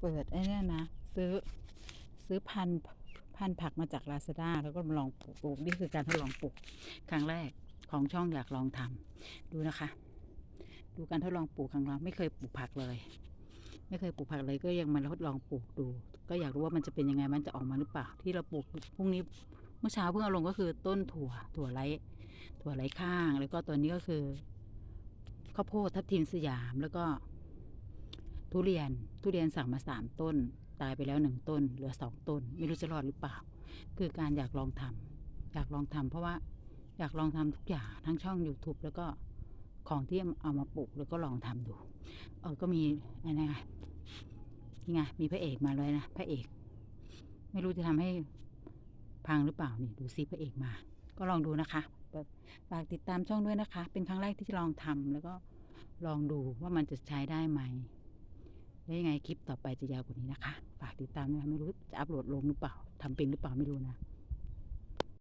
เปิดไอ้นี่นะ ซื้อซื้อพันพันผักมาจากลาซาด้าแล้วก็มาลองปลูกนี่คือการทดลองปลูกครั้งแรกของช่องอยากลองทำดูนะคะ ดูการทดลองปลูกครั้งแรกไม่เคยปลูกผักเลย ไม่เคยปลูกผักเลยก็ยังมาทดลองปลูกดู ก็อยากรู้ว่ามันจะเป็นยังไงมันจะออกมาหรือเปล่า ที่เราปลูกพรุ่งนี้เมื่อเช้าเพิ่งเอาลงก็คือต้นถั่วถั่วไร้ถั่วไร้ข้าง แล้วก็ตัวนี้ก็คือข้าวโพดทับทิมสยามแล้วก็ ทุเรียนทุเรียนสั่งมาสามต้น ตายไปแล้วหนึ่งต้น เหลือสองต้น ไม่รู้จะรอดหรือเปล่า คือการอยากลองทำอยากลองทำเพราะว่าอยากลองทำทุกอย่างทั้งช่อง YouTube แล้วก็ของที่เอามาปลูกแล้วก็ลองทำดู เออก็มีอะไรนะนี่ไงมีพระเอกมาเลยนะพระเอก ไม่รู้จะทำให้พังหรือเปล่านี่ดูซิพระเอกมา ก็ลองดูนะคะฝากติดตามช่องด้วยนะคะ เป็นครั้งแรกที่จะลองทำแล้วก็ลองดูว่ามันจะใช้ได้ไหม แล้วยังไงคลิปต่อไปจะยาวกว่านี้นะคะ ฝากติดตามด้วยนะไม่รู้จะอัปโหลดลงหรือเปล่าทำเป็นหรือเปล่าไม่รู้นะ